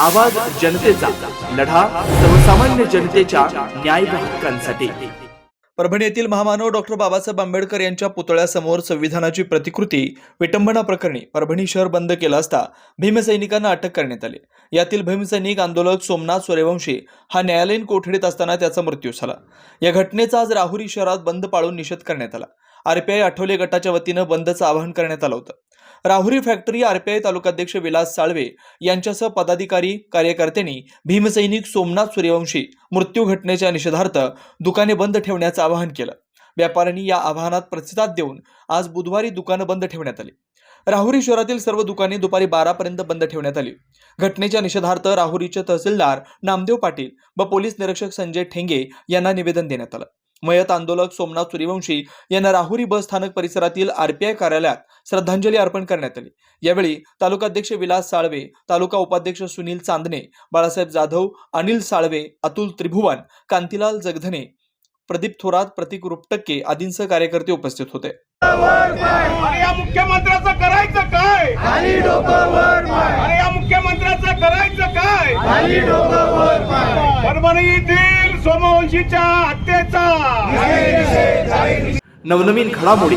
आवाज जनतेचा लढा सर्वसामान्य जनतेच्या न्याय हक्कांसाठी. परभणी येथील महामानव डॉक्टर बाबासाहेब आंबेडकर यांच्या पुतळ्यासमोर संविधानाची प्रतिकृती विटंबना प्रकरणी परभणी शहर बंद केलं असता भीमसैनिकांना अटक करण्यात आली. यातील भीमसैनिक आंदोलक सोमनाथ सूर्यवंशी हा न्यायालयीन कोठडीत असताना त्याचा मृत्यू झाला. या घटनेचा आज राहुरी शहरात बंद पाळून निषेध करण्यात आला. आरपीआय आठवले गटाच्या वतीनं बंदचं आवाहन करण्यात आलं होतं. राहुरी फॅक्टरी आरपीआय तालुकाध्यक्ष विलास साळवे यांच्यासह पदाधिकारी कार्यकर्त्यांनी भीमसैनिक सोमनाथ सूर्यवंशी मृत्यू घटनेच्या निषेधार्थ दुकाने बंद ठेवण्याचं आवाहन केलं. व्यापाऱ्यांनी या आवाहनात प्रतिसाद देऊन आज बुधवारी दुकानं बंद ठेवण्यात आली. राहुरी शहरातील सर्व दुकाने दुपारी बारापर्यंत बंद ठेवण्यात आली. घटनेच्या निषेधार्थ राहुरीचे तहसीलदार नामदेव पाटील व पोलीस निरीक्षक संजय ठेंगे यांना निवेदन देण्यात आलं. मयत आंदोलक सोमनाथ सूर्यवंशी यांना राहुरी बस स्थानक परिसरातील आरपीआय कार्यालयात श्रद्धांजली अर्पण करण्यात आली. यावेळी तालुकाध्यक्ष विलास साळवे तालुका उपाध्यक्ष सुनील चांदणे बाळासाहेब जाधव अनिल साळवे अतुल त्रिभुवन कांतीलाल जगधने प्रदीप थोरात प्रतीक रुपटक्के आदींसह कार्यकर्ते उपस्थित होते. अरे या मुख्यमंत्र्याचं करायचं काय? अरे या मुख्यमंत्र्याचं करायचं काय? खाली डोकं वर पाय. परभणी येथील सोमवंशीच्या हत्येचा. नवनवीन घडामोडी